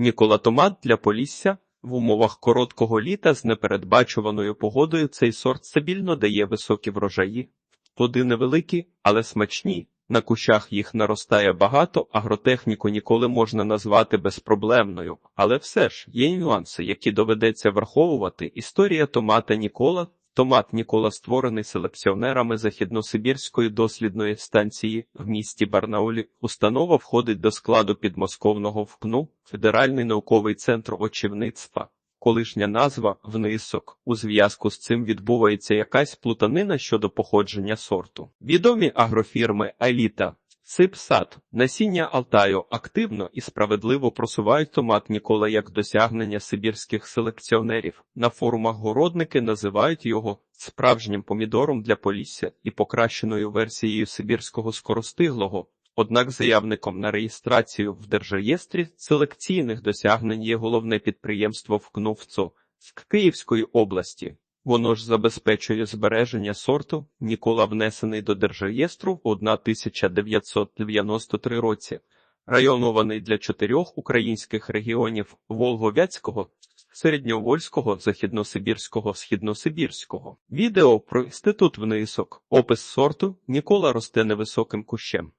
Нікола Томат для Полісся в умовах короткого літа з непередбачуваною погодою цей сорт стабільно дає високі врожаї. Плоди невеликі, але смачні. На кущах їх наростає багато, агротехніку ніколи можна назвати безпроблемною, але все ж є нюанси, які доведеться враховувати. Історія томата Нікола. Томат Нікола створений селекціонерами Західносибірської дослідної станції в місті Барнаулі. Установа входить до складу підмосковного ВКНУ, Федеральний науковий центр очівництва. Колишня назва внисок. У зв'язку з цим відбувається якась плутанина щодо походження сорту. Відомі агрофірми Еліта, Сипсад, насіння Алтаю активно і справедливо просувають томат Нікола як досягнення сибірських селекціонерів. На форумах городники називають його справжнім помідором для Полісся і покращеною версією сибірського скоростиглого. Однак заявником на реєстрацію в Держреєстрі селекційних досягнень є головне підприємство ВКНУВЦО з Київської області. Воно ж забезпечує збереження сорту, Нікола внесений до Держреєстру в 1993 році, районований для чотирьох українських регіонів Волговяцького, Середньовольського, Західносибірського, Східносибірського. Відео про інститут внисок. Опис сорту Нікола росте невисоким кущем.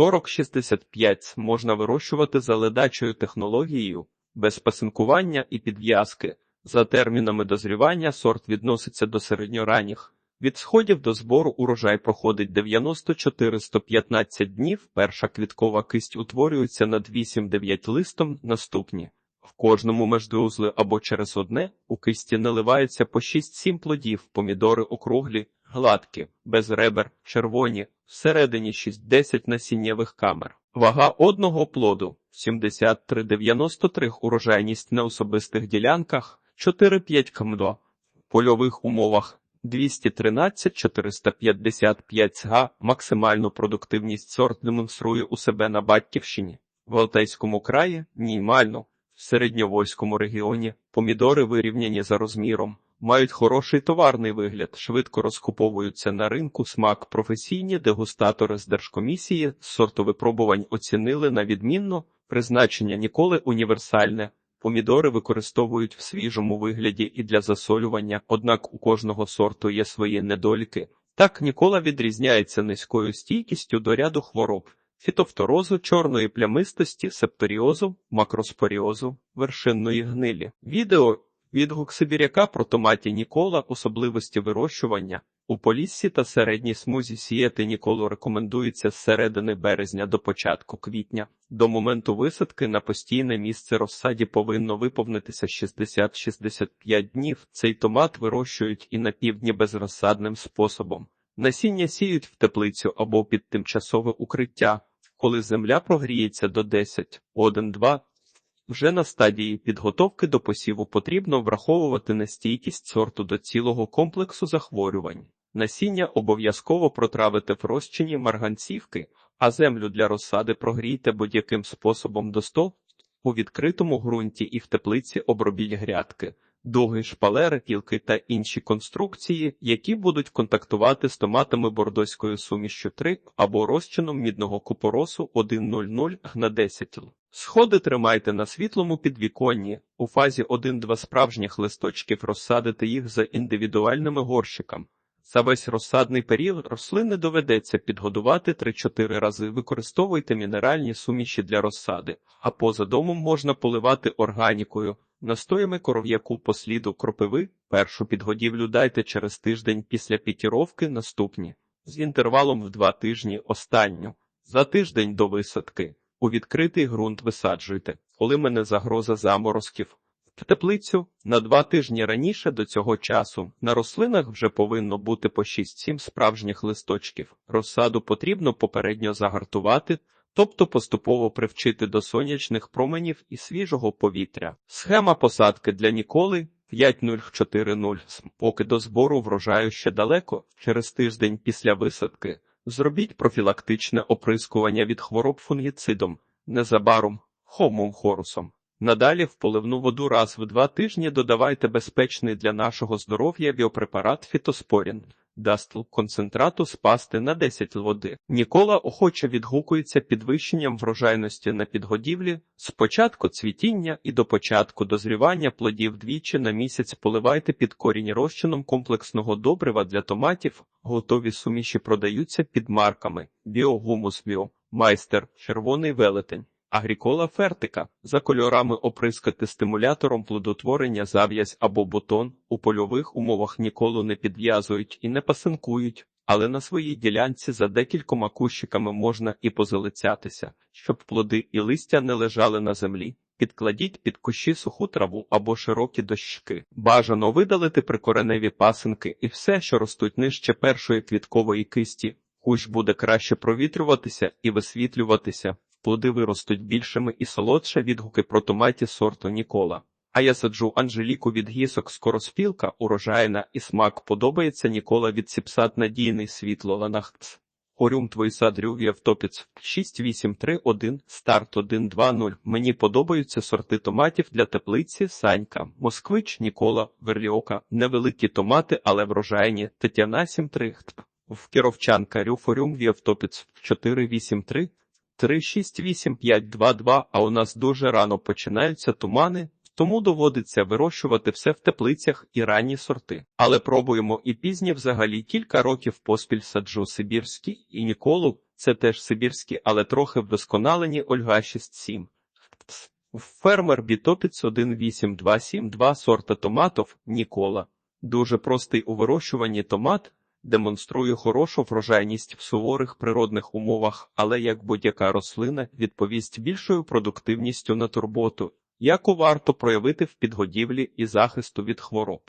40-65 можна вирощувати за ледачою технологією, без пасинкування і підв'язки. За термінами дозрівання сорт відноситься до середньоранніх. Від сходів до збору урожай проходить 94-115 днів. Перша квіткова кисть утворюється над 8-9 листом. Наступні в кожному междоузли або через одне у кисті наливається по 6-7 плодів, помідори округлі, гладкі, без ребер, червоні, всередині 6-10 насіннєвих камер. Вага одного плоду 73-93 урожайність на особистих ділянках 4-5 кмдо. В польових умовах 213-455 сга максимальну продуктивність сорт демонструє у себе на Батьківщині. В Алтайському краї мінімально. В середньовольському регіоні помідори вирівняні за розміром, мають хороший товарний вигляд, швидко розкуповуються на ринку смак. Професійні дегустатори з держкомісії з сортовипробувань оцінили на відмінно, призначення ніколи універсальне. Помідори використовують в свіжому вигляді і для засолювання, однак у кожного сорту є свої недоліки. Так Нікола відрізняється низькою стійкістю до ряду хвороб фітофторозу, чорної плямистості, септоріозу, макроспоріозу, вершинної гнилі. Відео відгук Сибіряка про томаті Нікола, особливості вирощування. У Поліссі та середній смузі сіяти Ніколу рекомендується з середини березня до початку квітня. До моменту висадки на постійне місце розсаді повинно виповнитися 60-65 днів. Цей томат вирощують і на півдні безрозсадним способом. Насіння сіють в теплицю або під тимчасове укриття, коли земля прогріється до 10, 1-2. Вже на стадії підготовки до посіву потрібно враховувати нестійкість сорту до цілого комплексу захворювань. Насіння обов'язково протравити в розчині марганцівки, а землю для розсади прогрійте будь-яким способом до 100. У відкритому ґрунті і в теплиці обробіть грядки, дуги, шпалери, кілки та інші конструкції, які будуть контактувати з томатами бордоською сумішю 3 або розчином мідного купоросу 1,00 на 10 л. Сходи тримайте на світлому підвіконні. У фазі 1-2 справжніх листочків розсадите їх за індивідуальними горщиками. За весь розсадний період рослини доведеться підгодувати 3-4 рази. Використовуйте мінеральні суміші для розсади, а поза домом можна поливати органікою, настоями коров'яку по сліду кропиви. Першу підгодівлю дайте через тиждень після пікіровки наступні, з інтервалом в 2 тижні останню, за тиждень до висадки. У відкритий ґрунт висаджуйте, коли мене загроза заморозків. В теплицю на два тижні раніше до цього часу на рослинах вже повинно бути по 6-7 справжніх листочків. Розсаду потрібно попередньо загартувати, тобто поступово привчити до сонячних променів і свіжого повітря. Схема посадки для ніколи 5.040. Поки до збору врожаю ще далеко, через тиждень після висадки. Зробіть профілактичне оприскування від хвороб фунгіцидом, незабаром хомом хорусом. Надалі в поливну воду раз в два тижні додавайте безпечний для нашого здоров'я біопрепарат фітоспорін. дастл концентрату спасти на 10 води. Нікола охоче відгукується підвищенням врожайності на підгодівлі з початку цвітіння і до початку дозрівання плодів двічі на місяць поливайте під корінь розчином комплексного добрива для томатів. Готові суміші продаються під марками Біогумус Біо, Майстер, Червоний велетень. Агрікола фертика за кольорами оприскати стимулятором плодотворення зав'язь або бутон у польових умовах ніколи не підв'язують і не пасинкують, але на своїй ділянці за декількома кущиками можна і позалицятися, щоб плоди і листя не лежали на землі. Підкладіть під кущі суху траву або широкі дощки. Бажано видалити прикореневі пасинки і все, що ростуть нижче першої квіткової кисті. Кущ буде краще провітрюватися і висвітлюватися. Плоди виростуть більшими і солодше відгуки про томаті сорту Нікола. А я саджу Анжеліку від гісок скороспілка, урожайна і смак подобається Нікола від сіпсат надійний світло ланахц. Орюм твій сад Рюв'єв Топіц 6831 старт 120. Мені подобаються сорти томатів для теплиці Санька, Москвич, Нікола, Верліока, невеликі томати, але врожайні, Тетяна 73. В Кіровчанка Рюфорюм В'євтопіц 483 3685222, а у нас дуже рано починаються тумани, тому доводиться вирощувати все в теплицях і ранні сорти. Але пробуємо і пізні взагалі кілька років поспіль саджу Сибірський і Ніколу, це теж Сибірські, але трохи вдосконалені Ольга 67. Фермер Бітопіц 18272 сорта томатів Нікола. Дуже простий у вирощуванні томат, демонструє хорошу врожайність в суворих природних умовах, але як будь-яка рослина відповість більшою продуктивністю на турботу, яку варто проявити в підгодівлі і захисту від хвороб.